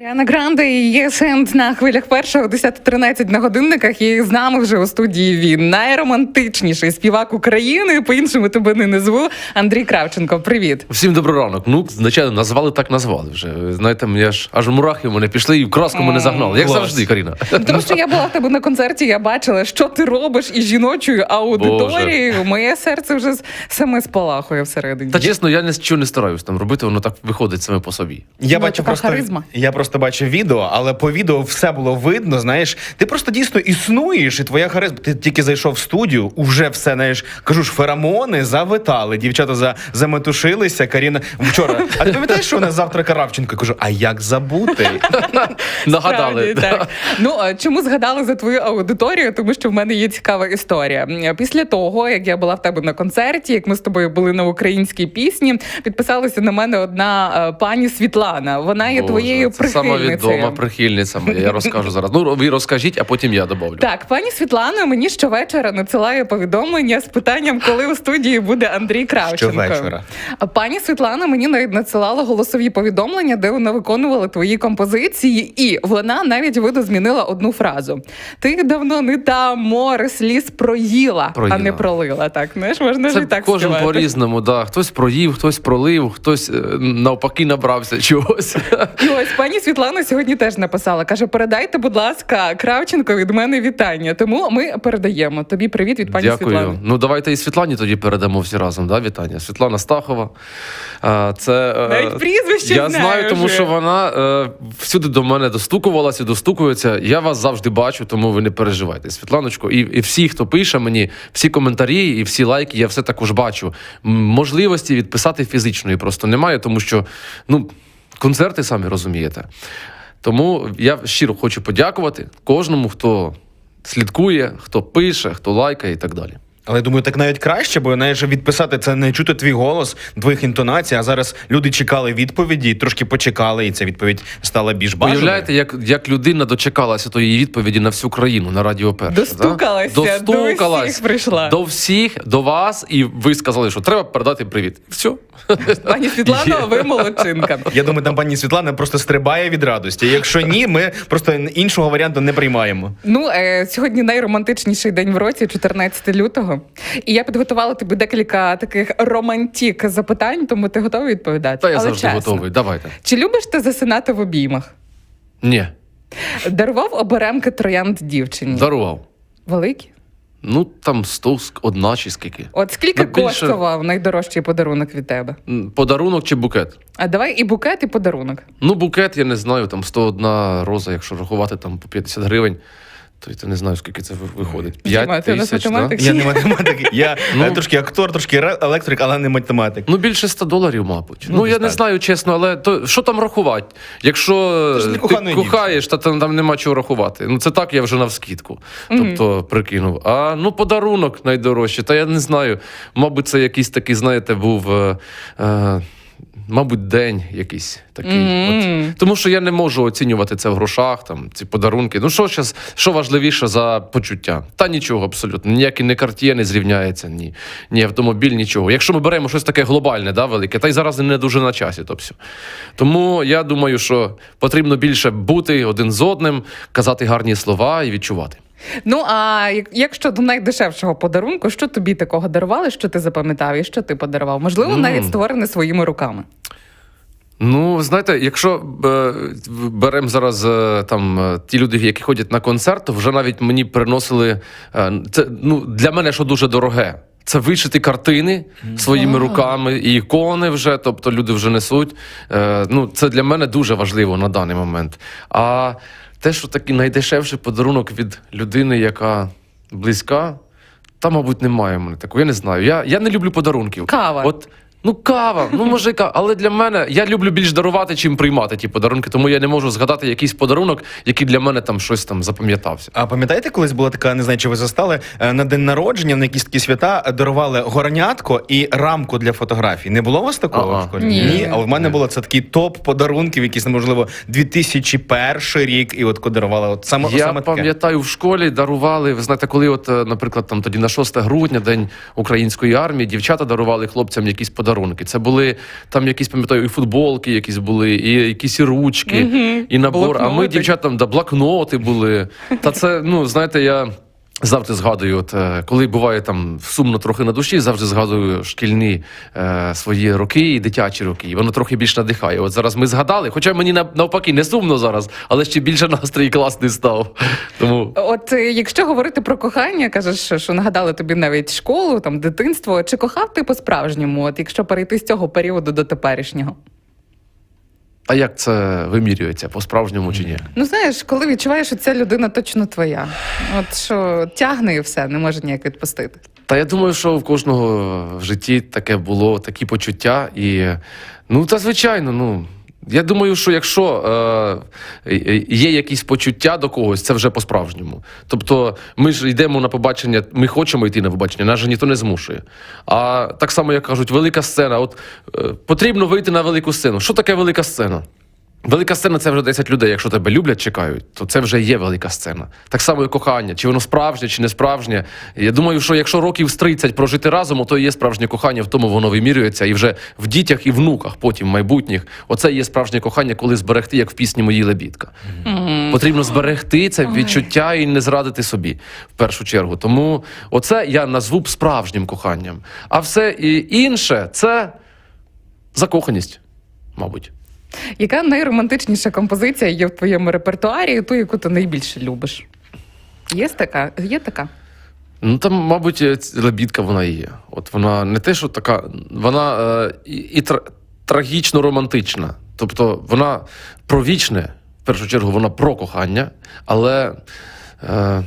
Аріана Гранде і ЄСЕНД на хвилях першого 10.13 на годинниках. І з нами вже у студії він найромантичніший співак України. По-іншому тебе не назву. Андрій Кравченко. Привіт. Всім добрий ранок. Ну, звичайно, назвали так назвали вже. Знаєте, мені аж аж мурахи в мене пішли і в краску мене загнали. Як завжди, Каріна. Ну, Тому що я була в тебе на концерті, я бачила, що ти робиш із жіночою аудиторією. Моє серце вже саме спалахує всередині. Та чесно, я нічого не стараюсь там робити, воно так виходить саме по собі. Я Ну, бачу така просто харизма. я просто бачив відео, але по відео все було видно. Знаєш, ти просто дійсно існуєш, і твоя харизма. Ти тільки зайшов в студію, уже все знаєш. Кажу ж, феромони завитали. Дівчата за заметушилися. Каріна вчора. А ти пам'ятаєш, що вона завтра Каравченко? Кажу, а як забути? Нагадали. Так. Ну чому згадали за твою аудиторію? Тому що в мене є цікава історія. Після того, як я була в тебе на концерті, як ми з тобою були на українській пісні, підписалася на мене одна е, пані Світлана. Вона є твоєю це сама відома прихильниця моя. Я розкажу зараз. Ну, ви розкажіть, а потім я добавлю. Так, пані Світлана мені щовечора надсилає повідомлення з питанням, коли у студії буде Андрій Кравченко. Щовечора. Пані Світлана мені навіть надсилала голосові повідомлення, де вона виконувала твої композиції, і вона навіть видозмінила одну фразу: Ти давно не та море сліз проїла, Проїла. а не пролила. Так, знаєш, можна ж і так кожен по-різному, да. Хтось проїв, хтось пролив, хтось е, навпаки набрався чогось. І ось пані Світлана сьогодні теж написала: каже: передайте, будь ласка, Кравченко від мене вітання. Тому ми передаємо тобі привіт від пані Дякую. Світлани. Ну давайте і Світлані тоді передамо всі разом. Да, вітання. Світлана Стахова. Це е, Навіть прізвище я знаю знаю, тому що вона е, всюди до мене достукувалася, достукується. Я вас завжди бачу, тому ви не переживайте. Світланочко, і, і всі, хто пише мені, всі коментарі і всі лайки, я все також бачу. Можливості відписати фізичної просто немає, тому що ну, концерти самі розумієте. Тому я щиро хочу подякувати кожному, хто слідкує, хто пише, хто лайкає і так далі. Але я думаю, так навіть краще, бо знаєш, відписати це не чути твій голос, твоїх інтонацій. А зараз люди чекали відповіді, трошки почекали, і ця відповідь стала більш бажаною. Уявляєте, як, як людина дочекалася тої відповіді на всю країну на радіо перше. Достукалася, да? до всіх прийшла. До всіх, до вас, і ви сказали, що треба передати привіт. Все. Пані Світлано, ви молодчинка. Я думаю, там пані Світлана просто стрибає від радості. Якщо ні, ми просто іншого варіанту не приймаємо. Ну е, сьогодні найромантичніший день в році, 14 лютого. І я підготувала тобі декілька таких романтік запитань, тому ти готовий відповідати? Та я Але завжди чесно. готовий. Давайте. Чи любиш ти засинати в обіймах? Ні, Дарував оберемки троянд дівчині? дарував. Великі? Ну там сто одна чи скільки. От скільки Ну, більше- коштував найдорожчий подарунок від тебе? Подарунок чи букет? А давай і букет, і подарунок. Ну, букет, я не знаю, там 101 роза, якщо рахувати там по 50 гривень, то я не знаю, скільки це виходить. 5 Діма, ти у нас тисяч, да? Я не математик, я Ну. трошки актор, трошки електрик, але не математик. Ну, більше 100 доларів, мабуть. Ну, Ну, я не знаю, чесно, але то що там рахувати? Якщо ти кохаєш, то там, там нема чого рахувати. Ну, це так я вже навскідку. Тобто прикинув. А ну, подарунок найдорожчий. Та я не знаю. Мабуть, це якийсь такий, знаєте, був. Е, е, Мабуть, день якийсь такий. Мгм. От. Тому що я не можу оцінювати це в грошах, там, ці подарунки. Ну, що, щас, що важливіше за почуття? Та нічого абсолютно. Ніякі не карт'є не зрівняється, ні, ні автомобіль, нічого. Якщо ми беремо щось таке глобальне, да, велике, та й зараз не дуже на часі. То все. Тому я думаю, що потрібно більше бути один з одним, казати гарні слова і відчувати. Ну а як- як щодо найдешевшого подарунку, що тобі такого дарували, що ти запам'ятав і що ти подарував? Можливо, М. навіть створене своїми руками. Ну, знаєте, якщо е, беремо зараз е, там е, ті люди, які ходять на концерт, то вже навіть мені приносили це ну для мене що дуже дороге. Це вишити картини своїми руками, і ікони вже, тобто люди вже несуть. Е, ну, це для мене дуже важливо на даний момент. А те, що такий найдешевший подарунок від людини, яка близька, та, мабуть, немає в мене такого. Я не знаю. Я, я не люблю подарунків. Кава. От Ну, кава, ну може кава. Але для мене я люблю більш дарувати, чим приймати ті подарунки, тому я не можу згадати якийсь подарунок, який для мене там щось там запам'ятався. А пам'ятаєте, колись була така, не знаю, чи ви застали е, на день народження, на якісь такі свята е, дарували горнятко і рамку для фотографій. Не було у вас такого Ага. в школі? Ні. А в мене було це такий топ подарунків, якийсь можливо 2001 рік, і от дарували от саме Я саме таке. пам'ятаю, в школі дарували. Ви знаєте, коли, от, е, наприклад, там тоді на 6 грудня, день української армії, дівчата дарували хлопцям якісь подарунки. Подарунки. Це були там якісь, пам'ятаю, і футболки, якісь були, і якісь і ручки, Мгм. і набор. А ми, Блокноти. дівчатам, да, блокноти були. Та це, ну, знаєте, я. Завжди згадую, от е, коли буває там сумно трохи на душі, завжди згадую шкільні е, свої роки і дитячі роки. І воно трохи більш надихає. От зараз ми згадали, хоча мені нав- навпаки не сумно зараз, але ще більше настрій класний став. Тому От е, якщо говорити про кохання, кажеш, що- нагадали тобі навіть школу, там дитинство. Чи кохав ти по-справжньому? От якщо перейти з цього періоду до теперішнього? А як це вимірюється по-справжньому чи ні? Ну знаєш, коли відчуваєш, що ця людина точно твоя, от що тягне і все, не може ніяк відпустити. Та я думаю, що в кожного в житті таке було, такі почуття. І ну, та звичайно, ну. Я думаю, що якщо е, є якісь почуття до когось, це вже по-справжньому. Тобто, ми ж йдемо на побачення, ми хочемо йти на побачення, нас же ніхто не змушує. А так само, як кажуть, велика сцена. От е, потрібно вийти на велику сцену. Що таке велика сцена? Велика сцена це вже 10 людей. Якщо тебе люблять, чекають, то це вже є велика сцена. Так само і кохання, чи воно справжнє, чи не справжнє. Я думаю, що якщо років з 30 прожити разом, то і є справжнє кохання, в тому воно вимірюється. І вже в дітях і внуках, потім майбутніх. Оце є справжнє кохання, коли зберегти, як в пісні мої лебідка. Потрібно зберегти це відчуття і не зрадити собі в першу чергу. Тому оце я назву б справжнім коханням. А все і інше це закоханість, мабуть. Яка найромантичніша композиція є в твоєму репертуарі, ту, яку ти найбільше любиш? Є така? Є така? Ну там, мабуть, е, лебідка вона і є. От вона не те, що така, вона е, і, і тр, трагічно романтична. Тобто вона про вічне, в першу чергу, вона про кохання, але е,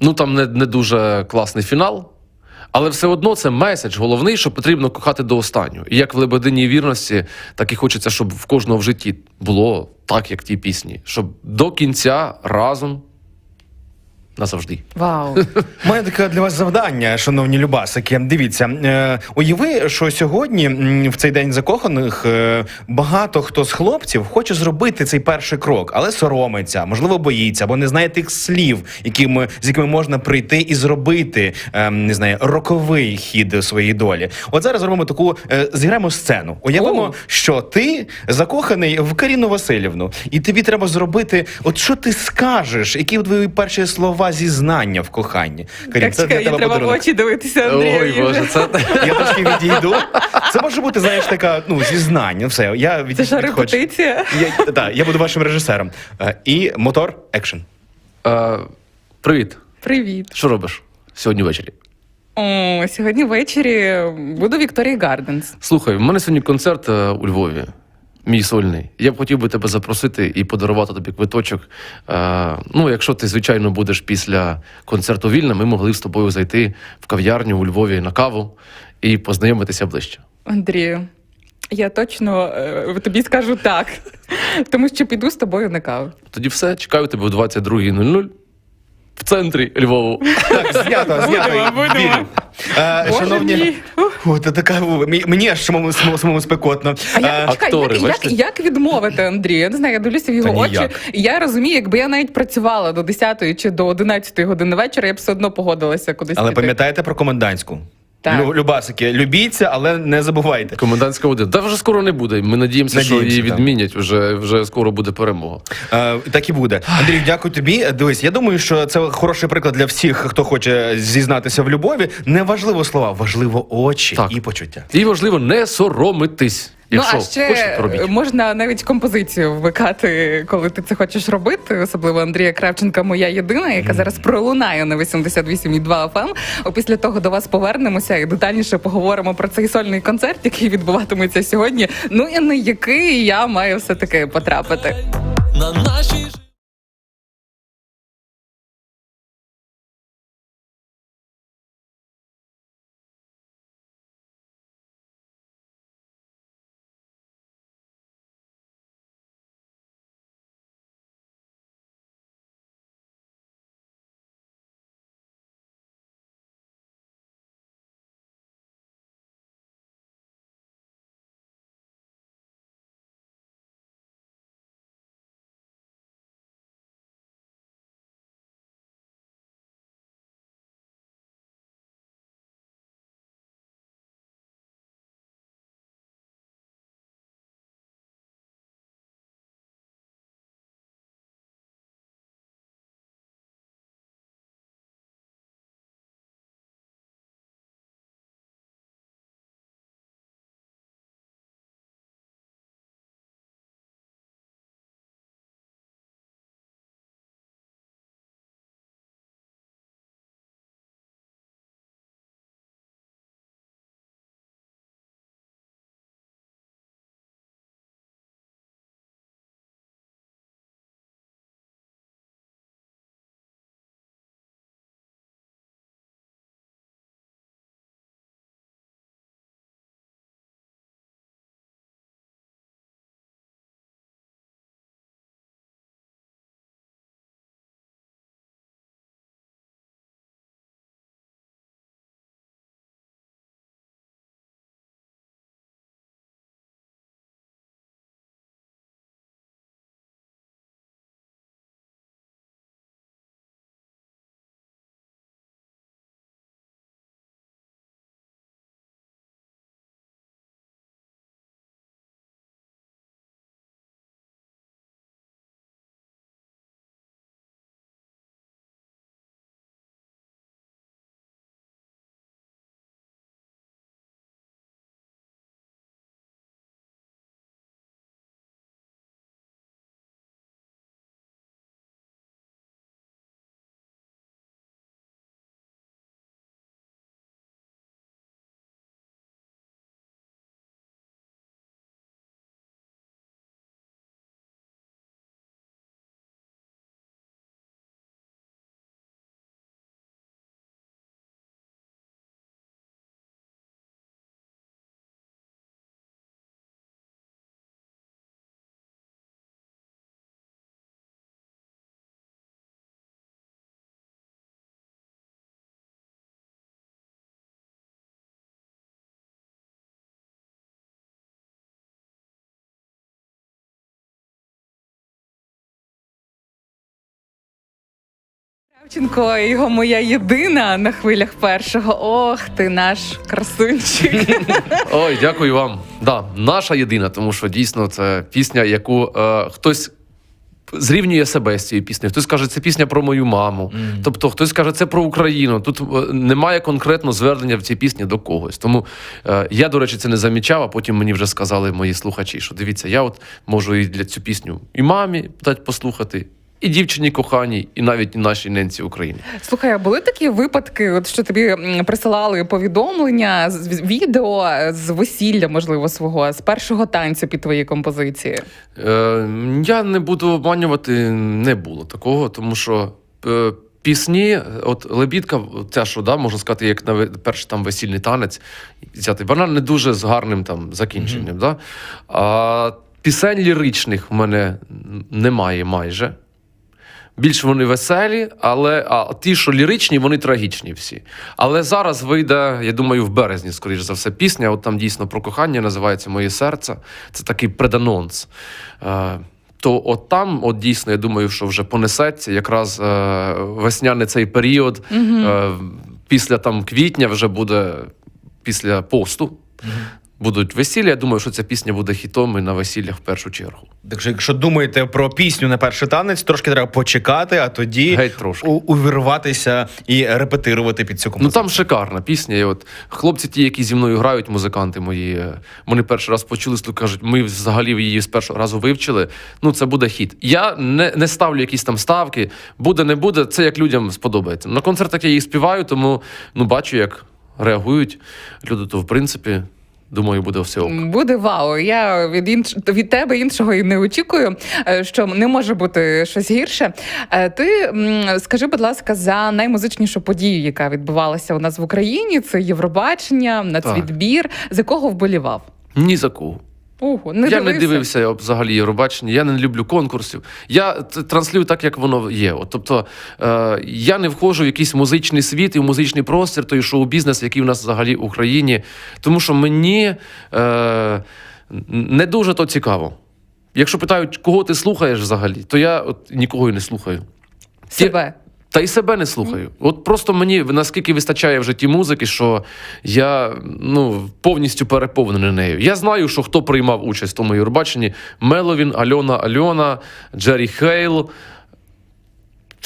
ну там не, не дуже класний фінал. Але все одно це меседж головний, що потрібно кохати до останнього. І як в лебединій вірності, так і хочеться, щоб в кожного в житті було так, як ті пісні, щоб до кінця разом назавжди. Вау! У мене таке для вас завдання, шановні любасики. Дивіться, е, уяви, що сьогодні, в цей день закоханих, е, багато хто з хлопців хоче зробити цей перший крок, але соромиться, можливо, боїться, або не знає тих слів, якими, з якими можна прийти і зробити е, не знаю, роковий хід своєї долі. От зараз зробимо таку, е, зіграємо сцену. Уявимо, О. що ти закоханий в Каріну Васильівну, і тобі треба зробити, от що ти скажеш, які твої перші слова зізнання в коханні. Карін, Так, чекай, для я треба в очі дивитися, Андрію. Ой, Боже, це Я трошки відійду. Це може бути, знаєш, така ну зізнання. Все, я від Це ж репетиція. Я, так, я буду вашим режисером. Е, І мотор екшн. Е, привіт. Привіт. Що робиш сьогодні ввечері? О, сьогодні ввечері буду в Вікторії Гарденс. Слухай, в мене сьогодні концерт е, у Львові, мій сольний. Я б хотів би тебе запросити і подарувати тобі квиточок. Е, ну, якщо ти, звичайно, будеш після концерту вільна, ми могли б з тобою зайти в кав'ярню у Львові на каву і познайомитися ближче. Андрію, я точно е, тобі скажу так, тому що піду з тобою на каву. Тоді все, чекаю тебе о 22.00 в центрі Львову. Так, знято, знято. Будемо, будемо. Е, Боже Шановні, мій. Фу, це така мені- мені аж самому самому- самому спекотно. А Е, як, чекай, актори, як, як, як відмовити Андрію? Я не знаю, я дивлюся в його Та очі. ніяк. І я розумію, якби я навіть працювала до 10 чи до 11 години вечора, я б все одно погодилася кудись. Але піти. пам'ятаєте про комендантську? Так. Лю- Любасики, любіться, але не забувайте. Комендантська година. Та вже скоро не буде. Ми надіємося, що Надіємося, її так. відмінять. Вже, вже скоро буде перемога. Е, так і буде. Андрій, дякую тобі. Дивись, я думаю, що це хороший приклад для всіх, хто хоче зізнатися в любові. Не важливо слова, важливо очі Так. і почуття. І важливо не соромитись. Якщо ну, а ще хочете, робіть. можна навіть композицію вмикати, коли ти це хочеш робити. Особливо Андрія Кравченка, моя єдина, яка зараз пролунає на 88,2 FM. А після того до вас повернемося і детальніше поговоримо про цей сольний концерт, який відбуватиметься сьогодні. Ну і на який я маю все таки потрапити. на нашій Кравченко, його моя єдина на хвилях першого. Ох, ти наш красунчик. Ой, дякую вам. Да, наша єдина, тому що дійсно це пісня, яку е, хтось. Зрівнює себе з цією піснею. Хтось каже, це пісня про мою маму. Тобто хтось каже, це про Україну. Тут е, немає конкретно звернення в цій пісні до когось. Тому е, я, до речі, це не замічав, а потім мені вже сказали мої слухачі, що дивіться, я от можу і для цю пісню і мамі дати послухати, і дівчині коханій, і навіть і нашій ненці України. Слухай, а були такі випадки, от що тобі присилали повідомлення з відео з весілля, можливо, свого з першого танцю під твої композиції? Е, я не буду обманювати, не було такого, тому що е, пісні, от лебідка, ця що да, можна сказати, як на перший там весільний танець, взяти, вона не дуже з гарним там закінченням. Да? А пісень ліричних в мене немає майже. Більш вони веселі, але а ті, що ліричні, вони трагічні всі. Але зараз вийде, я думаю, в березні, скоріш за все, пісня. От там дійсно про кохання називається Моє серце. Це такий преданонс. Е, то от там, от дійсно, я думаю, що вже понесеться якраз е, весняний цей період. Е, після там квітня вже буде після посту. Будуть весілля. Я думаю, що ця пісня буде хітом і на весіллях в першу чергу. Так що, якщо думаєте про пісню на перший танець, трошки треба почекати, а тоді Геть трошки. у- увірватися і репетирувати під цю Ну там шикарна пісня. І от хлопці, ті, які зі мною грають, музиканти мої, е, вони перший раз почули, то кажуть, ми взагалі її з першого разу вивчили. Ну це буде хіт. Я не, не ставлю якісь там ставки. Буде, не буде. Це як людям сподобається. На концертах я її співаю, тому ну бачу, як реагують люди. То в принципі, думаю, буде все ок. Буде вау. Я від інш... від тебе іншого і не очікую, е, що не може бути щось гірше. Е, Ти скажи, будь ласка, за наймузичнішу подію, яка відбувалася у нас в Україні, це Євробачення, нацвідбір. За кого вболівав? Ні за кого. Ого, не я дивився? не дивився взагалі Євробачення, я не люблю конкурсів. Я транслюю так, як воно є. От, тобто е, я не входжу в якийсь музичний світ і в музичний простір, той шоу-бізнес, який в нас взагалі в Україні. Тому що мені е, не дуже то цікаво. Якщо питають, кого ти слухаєш взагалі, то я от нікого і не слухаю. Себе. Та й себе не слухаю. От просто мені наскільки вистачає в житті музики, що я ну, повністю переповнений нею. Я знаю, що хто приймав участь в тому Юрбаченні: Меловін, Альона Альона, Джері Хейл.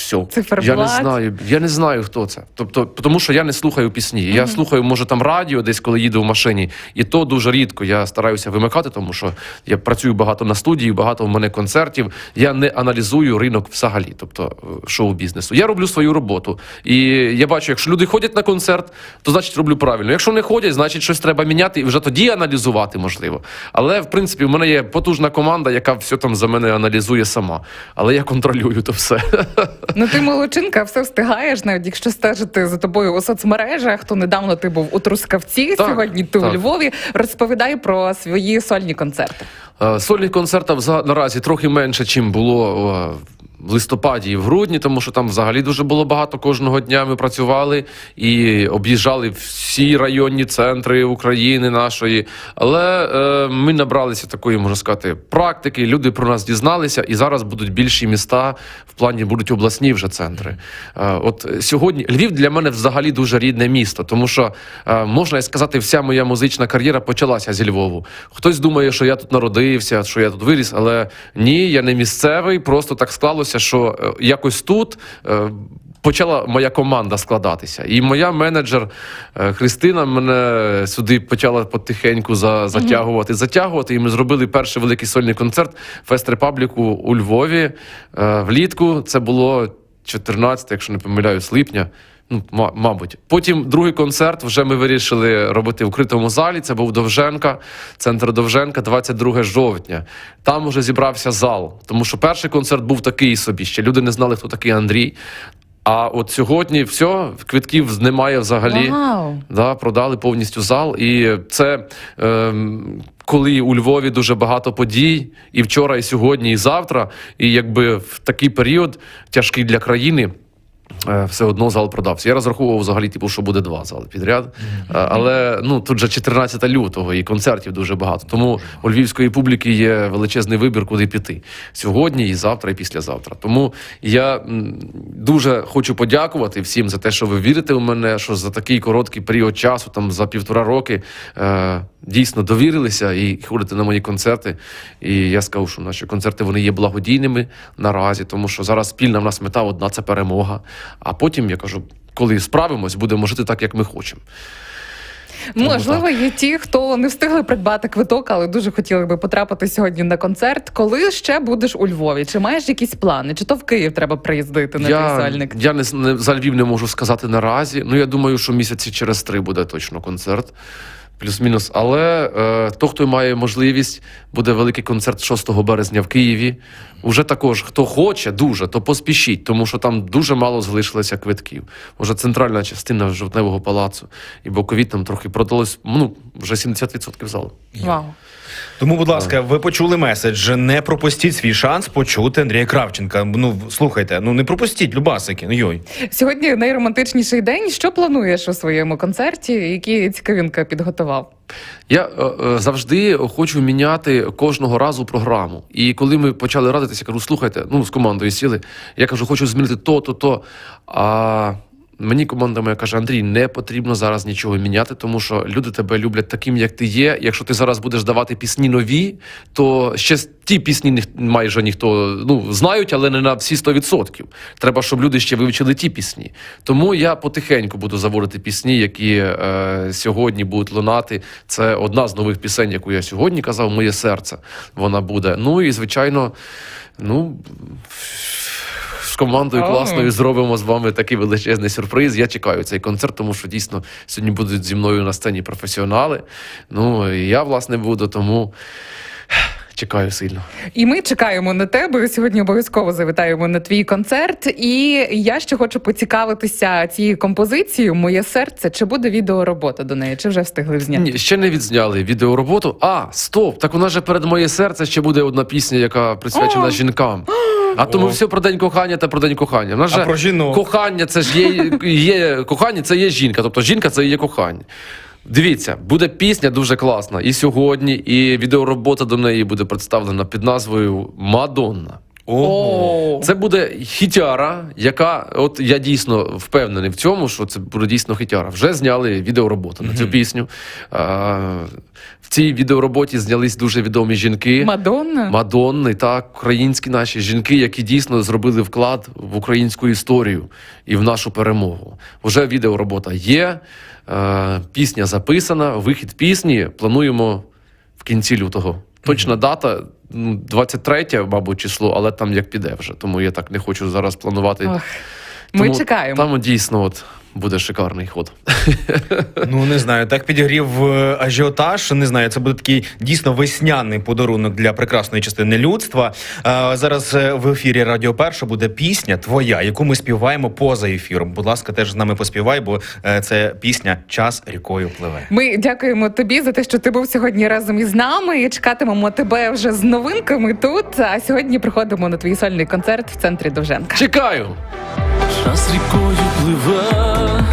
Все. Я не знаю. Я не знаю, хто це. Тобто, тому що я не слухаю пісні. Я слухаю, може, там радіо, десь коли їду в машині, і то дуже рідко. Я стараюся вимикати, тому що я працюю багато на студії, багато в мене концертів. Я не аналізую ринок взагалі, тобто е, шоу-бізнесу. Я роблю свою роботу. І я бачу, якщо люди ходять на концерт, то значить роблю правильно. Якщо не ходять, значить щось треба міняти і вже тоді аналізувати можливо. Але в принципі, в мене є потужна команда, яка все там за мене аналізує сама. Але я контролюю то все. Ну ти молодчинка, все встигаєш, навіть якщо стежити за тобою у соцмережах, то недавно ти був у Трускавці, Так, сьогодні ти у. Львові. Розповідай про свої сольні концерти. Е, Сольних концертів за- наразі трохи менше, чим було е, в листопаді і в грудні, тому що там взагалі дуже було багато. Кожного дня ми працювали і об'їжджали всі районні центри України нашої. Але е, ми набралися такої, можна сказати, практики. Люди про нас дізналися, і зараз будуть більші міста в плані будуть обласні вже центри. Е, от сьогодні Львів для мене взагалі дуже рідне місто, тому що е, можна сказати, вся моя музична кар'єра почалася зі Львову. Хтось думає, що я тут народився, що я тут виріс, але ні, я не місцевий. Просто так склалося, що е, якось тут. е, Почала моя команда складатися, і моя менеджер е, Христина мене сюди почала потихеньку за, затягувати, затягувати. І ми зробили перший великий сольний концерт Фест Репабліку у Львові влітку. Це було 14, якщо не помиляюсь, липня. Ну, ма- мабуть. Потім другий концерт вже ми вирішили робити в укритому залі. Це був Довженка, центр Довженка, 22 жовтня. Там уже зібрався зал. Тому що перший концерт був такий собі. Ще люди не знали, хто такий Андрій. А от сьогодні все, квитків немає взагалі. Вау! Да, продали повністю зал. І це ем, коли у Львові дуже багато подій, і вчора, і сьогодні, і завтра. І якби в такий період тяжкий для країни. Е, все одно зал продався. Я розраховував взагалі, типу, що буде два зали підряд. Е, Але ну тут же 14 лютого і концертів дуже багато. Тому у львівської публіки є величезний вибір, куди піти сьогодні, і завтра, і післязавтра. Тому я дуже хочу подякувати всім за те, що ви вірите в мене, що за такий короткий період часу, там за півтора роки, е, дійсно довірилися і ходите на мої концерти. І я скажу, що наші концерти вони є благодійними наразі, тому що зараз спільна в нас мета одна це перемога. А потім я кажу, коли справимось, будемо жити так, як ми хочемо. Можливо, є ті, хто не встигли придбати квиток, але дуже хотіли би потрапити сьогодні на концерт. Коли ще будеш у Львові? Чи маєш якісь плани? Чи то в Київ треба приїздити на Я, сольник? я не, не за Львів не можу сказати наразі. Ну я думаю, що місяці через три буде точно концерт. Плюс-мінус. Але е, то, хто має можливість, буде великий концерт 6 березня в Києві. Уже також, хто хоче дуже, то поспішіть, тому що там дуже мало залишилося квитків. Уже центральна частина жовтневого палацу і бокові там трохи продалось. Ну вже 70% залу. Вау. Тому, будь ласка, ви почули меседж. Не пропустіть свій шанс почути Андрія Кравченка. Ну слухайте, ну не пропустіть, любасики. Ну йой. Сьогодні найромантичніший день. Що плануєш у своєму концерті? Які цікавинка підготував? Я е, е, завжди хочу міняти кожного разу програму. І коли ми почали радитися, я кажу, слухайте, ну з командою сіли. Я кажу, хочу змінити то, то, то. А мені команда моя каже: Андрій, не потрібно зараз нічого міняти, тому що люди тебе люблять таким, як ти є. Якщо ти зараз будеш давати пісні нові, то ще ті пісні майже ніхто ну знають, але не на всі 100%. Треба, щоб люди ще вивчили ті пісні. Тому я потихеньку буду заводити пісні, які е, сьогодні будуть лунати. Це одна з нових пісень, яку я сьогодні казав, моє серце. Вона буде. Ну і звичайно, ну. Командою класною зробимо з вами такий величезний сюрприз. Я чекаю цей концерт, тому що дійсно сьогодні будуть зі мною на сцені професіонали. Ну і я власне буду, тому чекаю сильно. І ми чекаємо на тебе. Сьогодні обов'язково завітаємо на твій концерт. І я ще хочу поцікавитися цією композицією Моє серце. Чи буде відеоробота до неї? Чи вже встигли зняти? Ні, ще не відзняли відеороботу. А, стоп! Так у нас же перед моє серце ще буде одна пісня, яка присвячена О! жінкам. А тому О. все про день кохання та про день кохання. У нас А же про жінок? кохання це ж є, є кохання, це є жінка. Тобто жінка це є кохання. Дивіться, буде пісня дуже класна. І сьогодні, і відеоробота до неї буде представлена під назвою Мадонна. О, Це буде хітяра, яка, от я дійсно впевнений в цьому, що це буде дійсно хітяра. Вже зняли відеороботу на цю пісню. А, в цій відеороботі знялись дуже відомі жінки. Мадонна. Мадонни, так, українські наші жінки, які дійсно зробили вклад в українську історію і в нашу перемогу. Уже відеоробота є, пісня записана, вихід пісні плануємо в кінці лютого. Точна дата. ну, 23, мабуть, число, але там як піде вже. Тому я так не хочу зараз планувати. Ох, ми Тому чекаємо. Там дійсно от буде шикарний ход. Ну не знаю, так підігрів е, ажіотаж. Не знаю, це буде такий дійсно весняний подарунок для прекрасної частини людства. Е, Зараз е, в ефірі Радіо Перша буде пісня твоя, яку ми співаємо поза ефіром. Будь ласка, теж з нами поспівай, бо це пісня Час рікою пливе. Ми дякуємо тобі за те, що ти був сьогодні разом із нами. І чекатимемо тебе вже з новинками тут. А сьогодні приходимо на твій сольний концерт в центрі Довженка. Чекаю! Час рікою пливе,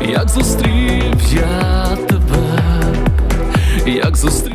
як зустрів я тебе, як зустрів.